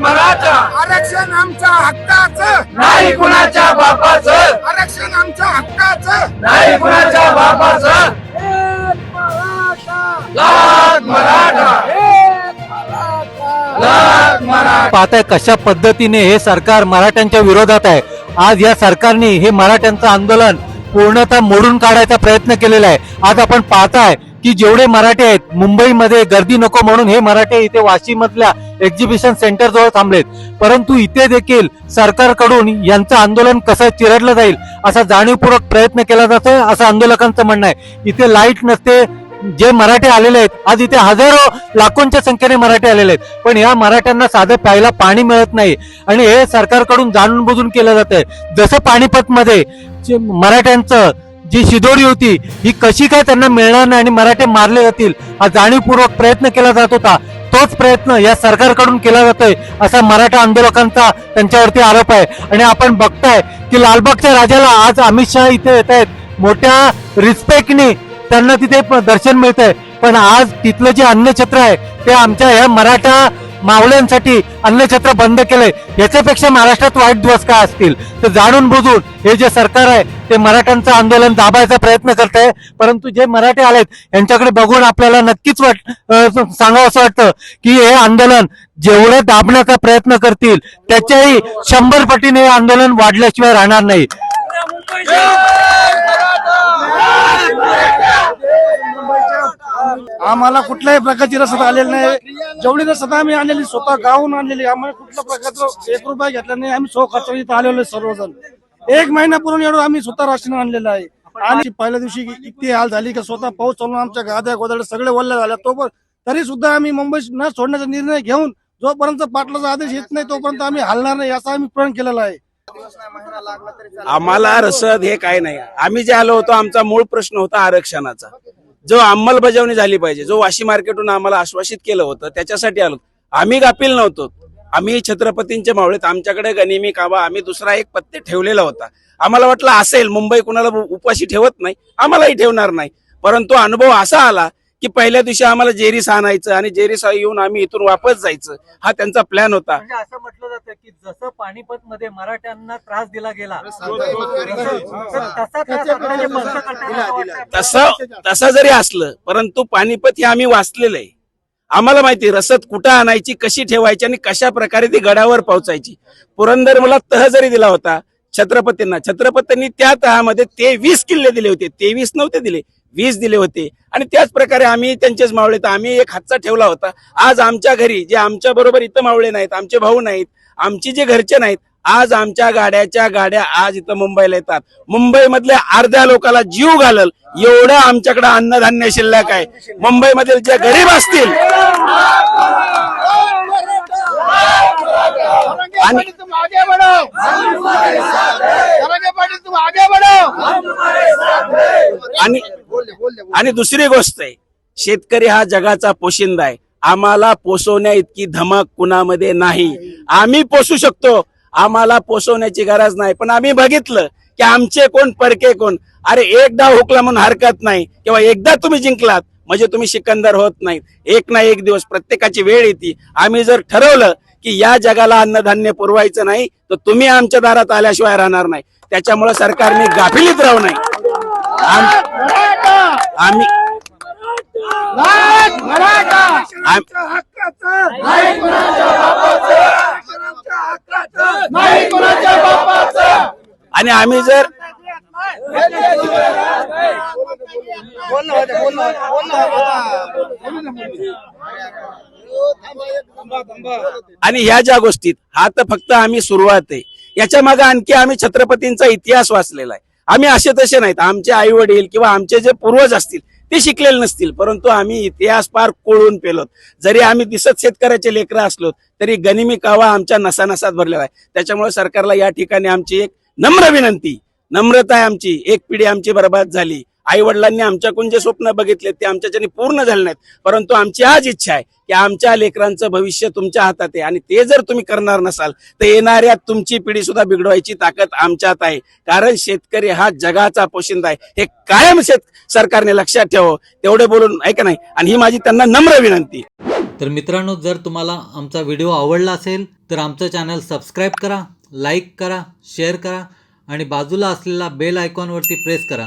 मराठा. आरक्षण आमच्या हक्काचं. नाही कुणाच्या बापाचं. आरक्षण आमच्या हक्काचं. नाही कुणाच्या बापाचं. लाख मराठा. लाख मराठा. पाहताय कशा पद्धतीने हे सरकार मराठ्यांच्या विरोधात आहे. आज या सरकारने हे मराठ्यांचं आंदोलन पूर्णतः मोडून काढायचा प्रयत्न केलेला आहे. आज आपण पाहताय की जेवढे मराठे आहेत मुंबईमध्ये गर्दी नको म्हणून हे मराठे इथे वाशी मधल्या एक्झिबिशन सेंटर जवळ थांबलेत. परंतु इथे देखील सरकारकडून यांचं आंदोलन कसं चिरडलं जाईल असा जाणीवपूर्वक प्रयत्न केला जातोय असं आंदोलकांचं म्हणणं आहे. इथे लाइट नसते जे मराठे आलेले आहेत आज इथे हजारो लाखोंच्या संख्येने मराठे आलेले आहेत. पण या मराठ्यांना साधं प्यायला पाणी मिळत नाही. आणि हे सरकारकडून जाणून बुजून केलं जात आहे जसं पाणीपत मध्ये मराठ्यांचं जी शिदोरी होती ही कशी काय त्यांना मिळणार नाही आणि मराठे मारले जातील हा जाणीवपूर्वक प्रयत्न केला जात होता. तोच प्रयत्न या सरकारकडून केला जातोय असा मराठा आंदोलकांचा त्यांच्यावरती आरोप आहे. आणि आपण बघताय की लालबागच्या राजाला आज अमित शहा इथे येत आहेत. मोठ्या रिस्पेक्टने त्यांना तिथे दर्शन मिळत आहे पण आज तिथलं जे अन्नछत्र आहे ते आमच्या ह्या मराठा मावळ्यांसाठी अन्नछत्र बंद केलंय. याच्यापेक्षा महाराष्ट्रात वाईट दिवस काय असतील? तर जाणून बुजून हे जे सरकार आहे ते मराठ्यांचं आंदोलन दाबायचा प्रयत्न करत आहे. परंतु जे मराठे आलेत यांच्याकडे बघून आपल्याला नक्कीच वाट सांगावं असं वाटतं की हे आंदोलन जेवढं दाबण्याचा प्रयत्न करतील त्याच्याही शंभर पटीने हे आंदोलन वाढल्याशिवाय राहणार नाही. आम्हाला कुठल्याही प्रकारची रसद आलेली नाही. जेवढी रसद आम्ही आणलेली स्वतः गावून आणलेली आम्हाला कुठल्या प्रकारचं एक रुपया घेतला नाही. आम्ही सो खर्च इथं आलेलो सर्वजण. एक महिन्यापूर्वी एवढं आम्ही स्वतः राशन आणलेलं आहे. आणि पहिल्या दिवशी इतकी हाल झाली की स्वतः पाऊस चालून आमच्या गाद्या गोदड्या सगळे वल्ल्या झाल्या. तो तरी सुद्धा आम्ही मुंबई न सोडण्याचा निर्णय घेऊन जोपर्यंत पाटलाचा आदेश येत नाही तोपर्यंत आम्ही हलणार नाही असा आम्ही प्रण केलेला आहे. आम्हाला रसद हे काय नाही. आम्ही जे आलो होतो आमचा मूळ प्रश्न होता आरक्षणाचा. जो अंमलबजावणी झाली पाहिजे जो वाशी मार्केटहून आम्हाला आश्वासित केलं होतं त्याच्यासाठी आलो. आम्ही गापील नव्हतो. आम्ही छत्रपतींच्या मावळेत आमच्याकडे गनिमी काबा आम्ही दुसरा एक पत्ते ठेवलेला होता. आम्हाला वाटलं असेल मुंबई कुणाला उपाशी ठेवत नाही आम्हालाही ठेवणार नाही. परंतु अनुभव असा आला की पहिल्या दिवशी आम्हाला जेरीस आणायचं आणि जेरीस येऊन आम्ही इथून वापस जायचं. हा त्यांचा प्लॅन होता. म्हणजे असं म्हटलं जातं की जसं पानिपत मध्ये मराठ्यांना त्रास दिला गेला तसं तसं जरी असलं परंतु पानिपत हे आम्ही वाचलेलं आहे. आम्हाला माहिती आहे, रसद कुठं आणायची कशी ठेवायची आणि कशा प्रकारे ती गडावर पोहोचायची. पुरंदर मला तह जरी दिला होता छत्रपतींना छत्रपतींनी त्या तहामध्ये ते वीस किल्ले दिले होते. तेवीस नव्हते दिले. वीस दिले होते. आणि त्याच प्रकारे आम्ही त्यांचेच मावळे तर आम्ही एक हातचा ठेवला होता. आज आमच्या घरी जे आमच्या बरोबर इथं मावळे नाहीत आमचे भाऊ नाहीत आमचे जे घरचे नाहीत आज आमच्या गाड्याच्या गाड्या आज इथं मुंबईला येतात. मुंबईमधल्या अर्ध्या लोकांना जीव घालल. एवढं आमच्याकडे अन्नधान्य शिल्लक आहे. मुंबईमधील जे गरीब असतील. आणि आणि आणि दुसरी गोष्ट आहे शेतकरी हा जगाचा पोशिंदा आहे. आम्हाला पोसवण्या इतकी धमक कुणामध्ये नाही. आम्ही पोसू शकतो आम्हाला पोसवण्याची गरज नाही. पण आम्ही बघितलं की आमचे कोण परके कोण अरे एकदा हुकला म्हणून हरकत नाही किंवा एकदा तुम्ही जिंकलात म्हणजे तुम्ही सिकंदर होत नाहीत. एक ना एक दिवस प्रत्येकाची वेळ येते. आम्ही जर ठरवलं की या जगाला अन्नधान्य पुरवायचं नाही तर तुम्ही आमच्या दारात आल्याशिवाय राहणार नाही. त्याच्यामुळे सरकारने गाफिलीत राहू आम- आम्ही आम- आणि आम्ही जर आणि ह्या ज्या गोष्टीत हा तर फक्त आम्ही सुरुवात आहे. याच्या मागे आणखी आम्ही छत्रपतींचा इतिहास वाचलेला आहे. आम्ही असे तसे नाहीत. आमचे आई वडील किंवा आमचे जे पूर्वज असतील ते शिकलेले नसतील. परंतु आम्ही इतिहास पार कोळून पेलोत. जरी आम्ही दिसत शेतकऱ्याचे लेकरं असलो तरी गनिमी कावा आमच्या नसानसात भरलेला आहे. त्याच्यामुळे सरकारला या ठिकाणी आमची एक नम्र विनंती. नम्रता आहे आमची. एक पिढी आमची बर्बाद झाली. आई वडिलांनी आमच्याकडून जे स्वप्न बघितले ते आमच्याच्याने पूर्ण झाले नाहीत. परंतु आमची आज इच्छा आहे की आमच्या लेकरांचं भविष्य तुमच्या हातात आहे आणि ते जर तुम्ही करणार नसाल तर येणाऱ्या तुमची पिढी सुद्धा बिघडवायची ताकद आमच्यात आहे. कारण शेतकरी हा जगाचा पोशिंदा आहे. हे कायम शेत सरकारने लक्षात ठेवावं. तेवढे बोलून ऐका नाही. आणि ही माझी त्यांना नम्र विनंती तर मित्रांनो जर तुम्हाला आमचा व्हिडिओ आवडला असेल तर आमचं चॅनल सबस्क्राईब करा लाईक करा शेअर करा आणि बाजूला असलेला बेल आयकॉनवरती प्रेस करा.